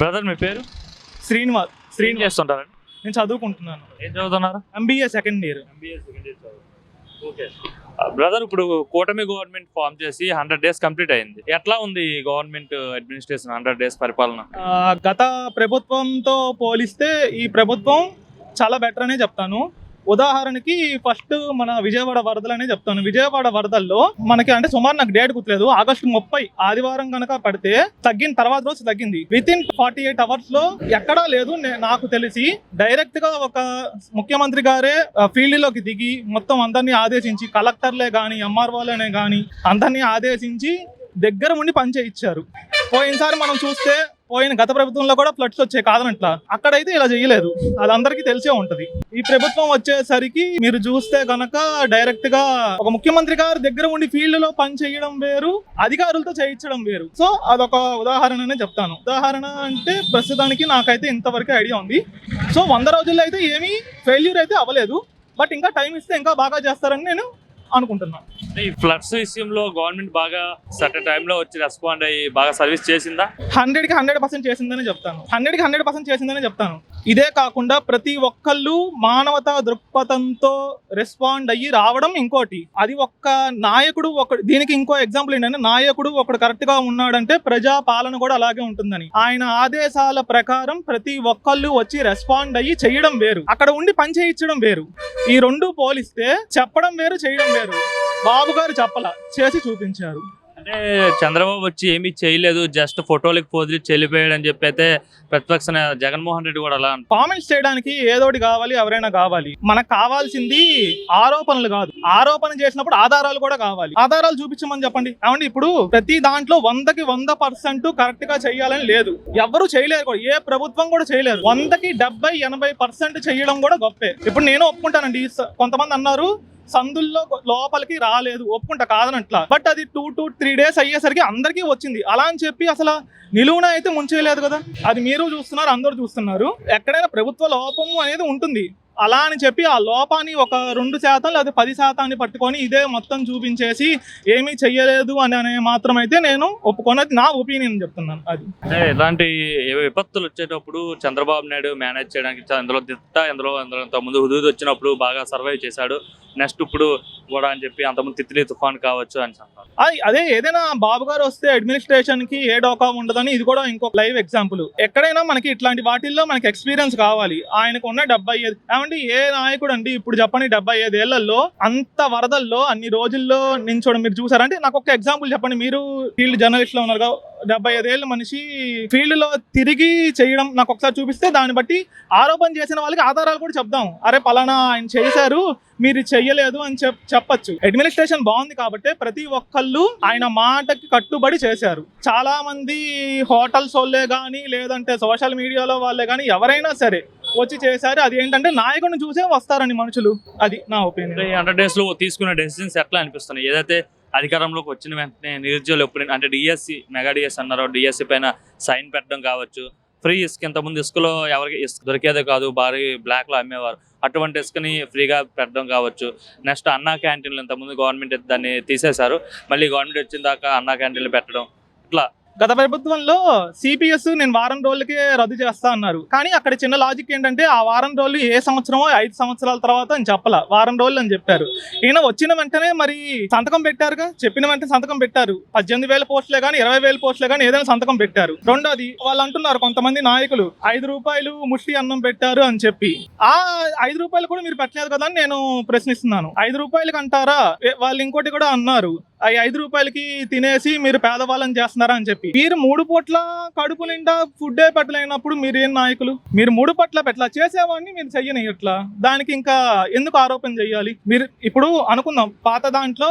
Brother మీ పేరు? శ్రీనివాస్ ఏం శ్రీనివాస్. చేస్తుంటారండి? నేను చదువుకుంటున్నాను. ఏం చదువుతున్నారు? MBA second year. Okay. Brother ఇప్పుడు కూటమి గవర్నమెంట్ ఫామ్ చేసి హండ్రెడ్ డేస్ కంప్లీట్ అయింది. ఎట్లా ఉంది గవర్నమెంట్ అడ్మినిస్ట్రేషన్ హండ్రెడ్ డేస్ పరిపాలన? గత ప్రభుత్వంతో పోలిస్తే ఈ ప్రభుత్వం చాలా బెటర్ అనే చెప్తాను. ఉదాహరణకి ఫస్ట్ మన విజయవాడ వరదలనే చెప్తాను. విజయవాడ వరదల్లో మనకి అంటే సుమారు నాకు డేట్ గుర్తులేదు. ఆగస్టు ముప్పై ఆదివారం కనుక పడితే తగ్గిన తర్వాత రోజు తగ్గింది. విత్ ఇన్ ఫార్టీ ఎయిట్ అవర్స్లో ఎక్కడా లేదు నాకు తెలిసి డైరెక్ట్గా ఒక ముఖ్యమంత్రి గారే ఫీల్డ్లోకి దిగి మొత్తం అందరినీ ఆదేశించి కలెక్టర్లే గాని ఎంఆర్ఓలనే గాని అందరినీ ఆదేశించి దగ్గర ఉండి పని చేయించారు. పోయినసారి మనం చూస్తే పోయిన గత ప్రభుత్వంలో కూడా ఫ్లడ్స్ వచ్చాయి కాదనట్లా అక్కడైతే ఇలా చేయలేదు. అది అందరికీ తెలిసే ఉంటది. ఈ ప్రభుత్వం వచ్చేసరికి మీరు చూస్తే గనక డైరెక్ట్గా ఒక ముఖ్యమంత్రి గారి దగ్గర ఉండి ఫీల్డ్లో పని చేయడం వేరు అధికారులతో చేయించడం వేరు. సో అదొక ఉదాహరణనే చెప్తాను. ఉదాహరణ అంటే ప్రస్తుతానికి నాకైతే ఇంతవరకు ఐడియా ఉంది. సో వంద రోజుల్లో అయితే ఏమీ ఫెయిల్యూర్ అయితే అవ్వలేదు. బట్ ఇంకా టైం ఇస్తే ఇంకా బాగా చేస్తారని నేను అనుకుంటున్నాను ఈ ఫ్లడ్స్ విషయంలో గవర్నమెంట్ బాగా సర్టన్ టైంలో వచ్చి రెస్పాండ్ అయ్యి బాగా సర్వీస్ చేసిందా? హండ్రెడ్కి హండ్రెడ్ పర్సెంట్ చేసిందని చెప్తాను. హండ్రెడ్కి హండ్రెడ్ పర్సెంట్ చేసిందని చెప్తాను. ఇదే కాకుండా ప్రతి ఒక్కళ్ళు మానవతా దృక్పథంతో రెస్పాండ్ అయ్యి రావడం ఇంకోటి. అది ఒక్క నాయకుడు ఒక దీనికి ఇంకో ఎగ్జాంపుల్ ఏంటంటే నాయకుడు ఒకడు కరెక్ట్గా ఉన్నాడంటే ప్రజా పాలన కూడా అలాగే ఉంటుందని. ఆయన ఆదేశాల ప్రకారం ప్రతి ఒక్కళ్ళు వచ్చి రెస్పాండ్ అయ్యి చేయడం వేరు. అక్కడ ఉండి పని చేయించడం వేరు. ఈ రెండు పోలిస్తే చెప్పడం వేరు చేయడం వేరు బాబు గారు చెప్పల? చేసి చూపించారు. అంటే చంద్రబాబు వచ్చి ఏమీ చేయలేదు జస్ట్ ఫోటోలకు పోదిరి చెల్లిపోయాడు అని చెప్పి అయితే ప్రతిపక్ష జగన్మోహన్ రెడ్డి కూడా అలా. కామెంట్స్ చేయడానికి ఏదోటి కావాలి ఎవరైనా కావాలి. మనకు కావాల్సింది ఆరోపణలు కాదు. ఆరోపణ చేసినప్పుడు ఆధారాలు కూడా కావాలి. ఆధారాలు చూపించమని చెప్పండి. ఏమండి ఇప్పుడు ప్రతి దాంట్లో వందకి వంద పర్సెంట్ కరెక్ట్గా చేయాలని లేదు. ఎవరు చేయలేరు కూడా. ఏ ప్రభుత్వం కూడా చేయలేరు. వందకి డెబ్బై ఎనభై పర్సెంట్ చేయడం కూడా గొప్పే. ఇప్పుడు నేను ఒప్పుకుంటానండి. కొంతమంది అన్నారు సందుల్లో లోపలికి రాలేదు. ఒప్పుకుంటా కాదనట్లా బట్ అది టూ టు త్రీ డేస్ అయ్యేసరికి అందరికీ వచ్చింది. అలా అని చెప్పి అసలు నిలువున అయితే ముంచేయలేదు కదా. అది మీరు చూస్తున్నారు అందరూ చూస్తున్నారు. ఎక్కడైనా ప్రభుత్వ లోపము అనేది ఉంటుంది. అలా అని చెప్పి ఆ లోపాన్ని ఒక రెండు శాతం లేదా పది శాతాన్ని పట్టుకొని ఇదే మొత్తం చూపించేసి ఏమీ చెయ్యలేదు అని అనే మాత్రం అయితే నేను ఒప్పుకొని నా ఒపీనియన్ చెప్తున్నాను. అది. అంటే ఇలాంటి ఏ విపత్తులు వచ్చేటప్పుడు చంద్రబాబు నాయుడు మేనేజ్ చేయడానికి అందులో ఇందులో దిట్ట ఇందులో ఇంత ముందు హుదూద్ వచ్చినప్పుడు బాగా సర్వైవ్ చేశాడు. నెక్స్ట్ ఇప్పుడు కూడా అని చెప్పి అంతమంది తిత్లీ తుఫాన్ కావచ్చు అని చెప్పారు. అదే ఏదైనా బాబు గారు వస్తే అడ్మినిస్ట్రేషన్కి ఏ డోకా ఉండదని ఇది కూడా ఇంకో లైవ్ ఎగ్జాంపుల్ ఎక్కడైనా మనకి ఇట్లాంటి వాటిల్లో మనకి ఎక్స్పీరియన్స్ కావాలి. ఆయనకు ఉన్న డెబ్బై ఐదు ఏమండి ఏ నాయకుడు అండి ఇప్పుడు చెప్పండి డెబ్బై ఐదు ఏళ్ళలో అంత వరదల్లో అన్ని రోజుల్లో నించోడం మీరు చూసారంటే నాకు ఒక ఎగ్జాంపుల్ చెప్పండి. మీరు ఫీల్డ్ జర్నలిస్ట్లో ఉన్నారు కదా, డెబ్బై ఐదేళ్ళ మనిషి ఫీల్డ్లో తిరిగి చేయడం నాకు ఒకసారి చూపిస్తే దాన్ని బట్టి ఆరోపణ చేసిన వాళ్ళకి ఆధారాలు కూడా చెప్దాం. అరే పలానా ఆయన చేశారు మీరు చెయ్యలేదు అని చెప్ చెప్పచ్చు. అడ్మినిస్ట్రేషన్ బాగుంది కాబట్టి ప్రతి ఒక్కళ్ళు ఆయన మాటకి కట్టుబడి చేశారు. చాలా మంది హోటల్స్ వాళ్ళే కానీ లేదంటే సోషల్ మీడియాలో వాళ్ళే కానీ ఎవరైనా సరే వచ్చి చేశారు. అది ఏంటంటే నాయకుడిని చూసే వస్తారని మనుషులు. అది నా ఒపీనియన్. హండ్రెడ్ డేస్లో తీసుకున్న డెసిషన్స్ ఎట్లా అనిపిస్తున్నాయి? ఏదైతే అధికారంలోకి వచ్చిన వెంటనే నిరుద్యోగులు ఎప్పుడు అంటే డిఎస్సి మెగా డిఎస్సి అన్నారో డిఎస్సి పైన సైన్ పెట్టడం కావచ్చు. ఫ్రీ ఇసుక ఇంతకుముందు ఇసుకలో ఎవరికి ఇసుక దొరికేదే కాదు భారీ బ్లాక్లో అమ్మేవారు. అటువంటి ఇసుకని ఫ్రీగా పెట్టడం కావచ్చు. నెక్స్ట్ అన్నా క్యాంటీన్లు ఇంతకుముందు గవర్నమెంట్ దాన్ని తీసేశారు. మళ్ళీ గవర్నమెంట్ వచ్చిన దాకా అన్నా క్యాంటీన్లు పెట్టడం. ఇట్లా గత ప్రభుత్వంలో సిపిఎస్ నేను వారం రోజులకే రద్దు చేస్తా అన్నారు. కానీ అక్కడ చిన్న లాజిక్ ఏంటంటే ఆ వారం రోజులు ఏ సంవత్సరమో ఐదు సంవత్సరాల తర్వాత అని చెప్పాల. వారం రోజులు అని చెప్పారు. ఈయన వచ్చిన వెంటనే మరి సంతకం పెట్టారుగా? చెప్పిన వెంటనే సంతకం పెట్టారు. పద్దెనిమిది వేల పోస్టులే కానీ ఇరవై వేల పోస్టులే కానీ ఏదైనా సంతకం పెట్టారు. రెండోది వాళ్ళు అంటున్నారు కొంతమంది నాయకులు ఐదు రూపాయలు ముష్టి అన్నం పెట్టారు అని చెప్పి. ఆ ఐదు రూపాయలు కూడా మీరు పెట్టలేదు కదా అని నేను ప్రశ్నిస్తున్నాను. ఐదు రూపాయలకి అంటారా? వాళ్ళు ఇంకోటి కూడా అన్నారు. ఆ ఐదు రూపాయలకి తినేసి మీరు పేదవాళ్ళని చేస్తున్నారా అని చెప్పి. మీరు మూడు పూట్ల కడుపు నిండా ఫుడ్డే పెట్టలేనప్పుడు మీరు ఏం నాయకులు? మీరు మూడు పట్ల పెట్టలా? చేసేవాడిని మీరు చెయ్యని ఇట్లా దానికి ఇంకా ఎందుకు ఆరోపణ చెయ్యాలి? మీరు ఇప్పుడు అనుకుందాం పాత దాంట్లో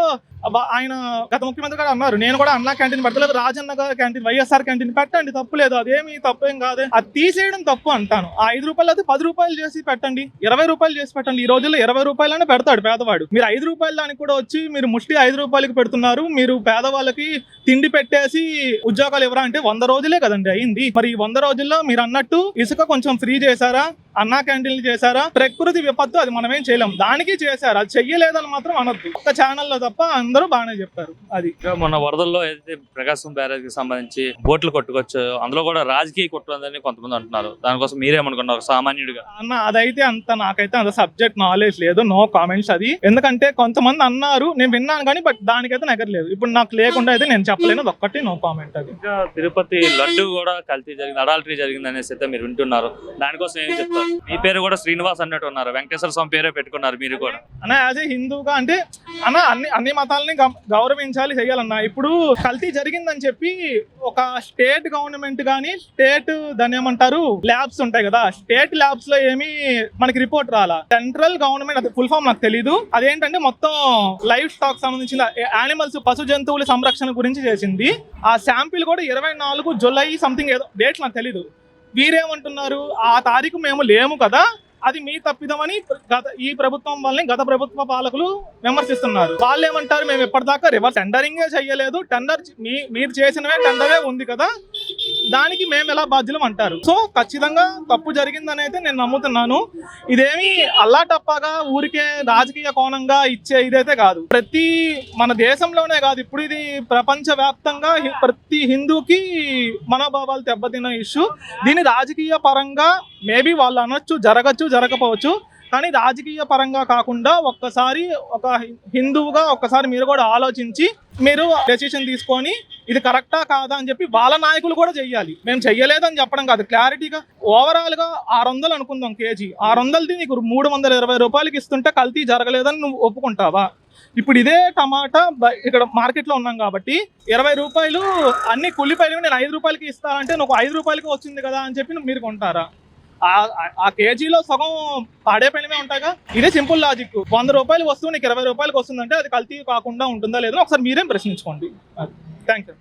ఆయన గత ముఖ్యమంత్రి గారు అన్నారు. నేను కూడా అన్నా క్యాంటీన్ పెట్టలేదు రాజన్న గారి క్యాంటీన్ వైఎస్ఆర్ క్యాంటీన్ పెట్టండి తప్పు లేదు. అదేమి తప్పు ఏం కాదు. అది తీసేయడం తప్పు అంటాను. ఆ ఐదు రూపాయలు అయితే పది రూపాయలు చేసి పెట్టండి. ఇరవై రూపాయలు చేసి పెట్టండి. ఈ రోజుల్లో ఇరవై రూపాయలనే పెడతాడు పేదవాడు. మీరు ఐదు రూపాయలు దానికి కూడా వచ్చి మీరు ముష్టి ఐదు రూపాయలకి పెడుతున్నారు. మీరు పేదవాళ్ళకి తిండి పెట్టేసి ఉద్యోగాలు ఇవ్వరా అంటే వంద రోజులే కదండి అయింది. మరి ఈ వంద రోజుల్లో మీరు అన్నట్టు ఇసుక కొంచెం ఫ్రీ చేశారా? అన్నా క్యాంటీన్లు చేశారా? ప్రకృతి విపత్తు అది మనమేం చేయలేం. దానికి చేశారు. అది చెయ్యలేదని మాత్రం అనొద్దు. ఒక్క ఛానల్లో తప్ప అందరూ బాగానే చెప్పారు అది. మొన్న వరదల్లో ఏదైతే ప్రకాశం బ్యారేజ్కి సంబంధించి బోట్లు కొట్టుకోవచ్చు అందులో కూడా రాజకీయ కుట్రదని కొంతమంది అంటున్నారు. దానికోసం మీరేమనుకున్నారు ఒక సామాన్యుడిగా? అన్న అదైతే అంత నాకైతే అంత సబ్జెక్ట్ నాలెడ్జ్ లేదు. నో కామెంట్స్ అది. ఎందుకంటే కొంతమంది అన్నారు నేను విన్నాను కానీ బట్ దానికైతే నగరలేదు ఇప్పుడు నాకు లేకుండా అయితే నేను చెప్పలేను. ఒక్కటి నో కామెంట్ అది. ఇంకా తిరుపతి లడ్డు కూడా కల్తీ జరిగింది. అడాల్టరీ జరిగింది అనేసి అయితే మీరు వింటున్నారు. దానికోసం ఏం చెప్తారు? మీ పేరు కూడా శ్రీనివాస్ అన్నట్టు ఉన్నారు. వెంకటేశ్వర స్వామి పేరే పెట్టుకున్నారు మీరు కూడా. అన్న యాజ్ ఏ హిందూగా అంటే అన్న అన్ని అన్ని మతాలని గౌరవించాలి చేయాలన్న ఇప్పుడు కల్తీ జరిగిందని చెప్పి ఒక స్టేట్ గవర్నమెంట్ కానీ స్టేట్ దాని ఏమంటారు ల్యాబ్స్ ఉంటాయి కదా. స్టేట్ ల్యాబ్స్లో ఏమి మనకి రిపోర్ట్ రాలా. సెంట్రల్ గవర్నమెంట్ అది ఫుల్ ఫామ్ నాకు తెలియదు అదేంటంటే మొత్తం లైఫ్ స్టాక్ సంబంధించిన యానిమల్స్ పశు జంతువుల సంరక్షణ గురించి చేసింది. ఆ శాంపిల్ కూడా ఇరవై నాలుగు జులై సంథింగ్ ఏదో డేట్ నాకు తెలీదు. వీరేమంటున్నారు? ఆ తారీఖు మేము లేము కదా అది మీ తప్పిదమని గత ఈ ప్రభుత్వం వల్లనే గత ప్రభుత్వ పాలకులు విమర్శిస్తున్నారు. వాళ్ళు ఏమంటారు మేము ఇప్పటిదాకా రివర్స్ టెండరింగే చేయలేదు టెండర్ మీ మీరు చేసినవే టెండరే ఉంది కదా. దానికి మేము ఎలా బాధ్యులం అంటారు? సో ఖచ్చితంగా తప్పు జరిగిందని అయితే నేను నమ్ముతున్నాను. ఇదేమి అల్లాటప్పగా ఊరికే రాజకీయ కోణంగా ఇచ్చే ఇదైతే కాదు. ప్రతి మన దేశంలోనే కాదు ఇప్పుడు ఇది ప్రపంచ వ్యాప్తంగా ప్రతి హిందూకి మనోభావాలు దెబ్బతిన్న ఇష్యూ. దీన్ని రాజకీయ పరంగా మేబీ వాళ్ళు అనొచ్చు జరగచ్చు జరగకపోవచ్చు. కానీ రాజకీయ పరంగా కాకుండా ఒక్కసారి ఒక హిందువుగా ఒక్కసారి మీరు కూడా ఆలోచించి మీరు డెసిషన్ తీసుకొని ఇది కరెక్టా కాదా అని చెప్పి వాళ్ళ నాయకులు కూడా చెయ్యాలి. మేము చెయ్యలేదని చెప్పడం కాదు. క్లారిటీగా ఓవరాల్గా ఆరు వందలు అనుకుందాం కేజీ. ఆరు వందలది నీకు మూడు వందల ఇరవై రూపాయలకి ఇస్తుంటే కల్తీ జరగలేదని నువ్వు ఒప్పుకుంటావా? ఇప్పుడు ఇదే టమాటా బ- ఇక్కడ మార్కెట్లో ఉన్నాం కాబట్టి ఇరవై రూపాయలు అన్ని కుల్లిపాయలు నేను ఐదు రూపాయలకి ఇస్తానంటే నువ్వు ఐదు రూపాయలకి వచ్చింది కదా అని చెప్పి మీరు కొంటారా? ఆ- కేజీలో సగం పాడే ఉంటాయిగా? ఇదే సింపుల్ లాజిక్. వంద రూపాయలు వస్తువు నీకు ఇరవై రూపాయలకి వస్తుందంటే అది కల్తీ కాకుండా ఉంటుందా లేదో ఒకసారి మీరేం ప్రశ్నించుకోండి. Thank you